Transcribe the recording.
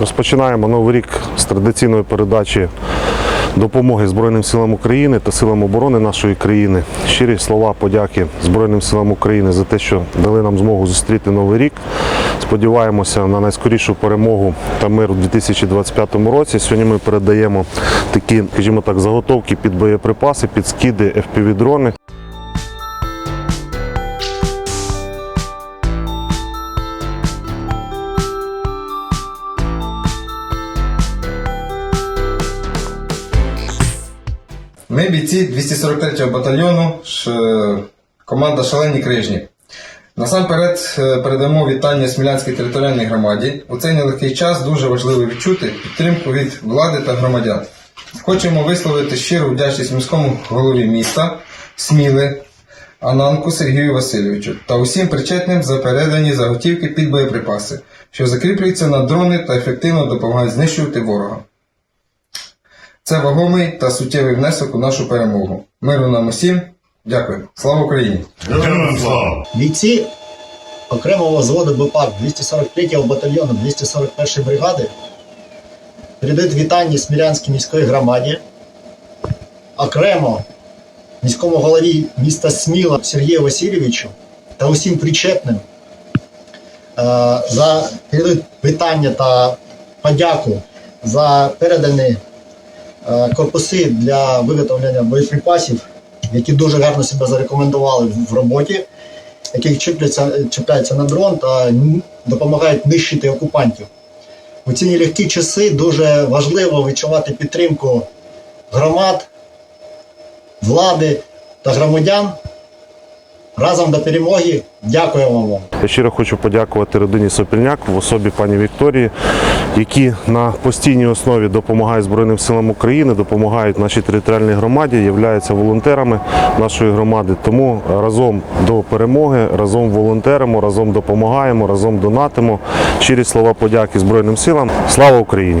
Розпочинаємо новий рік з традиційної передачі допомоги Збройним силам України та силам оборони нашої країни. Щирі слова подяки Збройним силам України за те, що дали нам змогу зустріти новий рік. Сподіваємося на найскорішу перемогу та мир у 2025 році. Сьогодні ми передаємо такі, скажімо так, заготовки під боєприпаси, під скиди, FPV-дрони. Ми бійці 243-го батальйону, ш- команда Шалені Крижні. Насамперед е, передамо вітання Смілянській територіальній громаді. У цей нелегкий час дуже важливо відчути підтримку від влади та громадян. Хочемо висловити щиру вдячність міському голові міста Сміли Ананку Сергію Васильовичу та усім причетним за передані заготівки під боєприпаси, що закріплюються на дрони та ефективно допомагають знищувати ворога. Це вагомий та суттєвий внесок у нашу перемогу. Миру нам усім. Дякую. Слава Україні! Героям слава! Бійці окремого взводу БПАК 243-го батальйону 241-ї бригади передають вітання Смілянській міської громаді, окремо міському голові міста Сміла Сергію Васильовичу та усім причетним е, за передають вітання та подяку за передані корпуси для виготовлення боєприпасів, які дуже гарно себе зарекомендували в- роботі яких чіпляться, чіпляються на дрон та допомагають нищити окупантів. У ці нелегкі часи дуже важливо відчувати підтримку громад, влади та громадян. Разом до перемоги. Дякуємо вам. Я щиро хочу подякувати родині Сопільняк в особі пані Вікторії, які на постійній основі допомагають Збройним силам України, допомагають нашій територіальній громаді, являються волонтерами нашої громади. Тому разом до перемоги, разом волонтеримо, разом допомагаємо, разом донатимо. Щирі слова подяки Збройним силам. Слава Україні!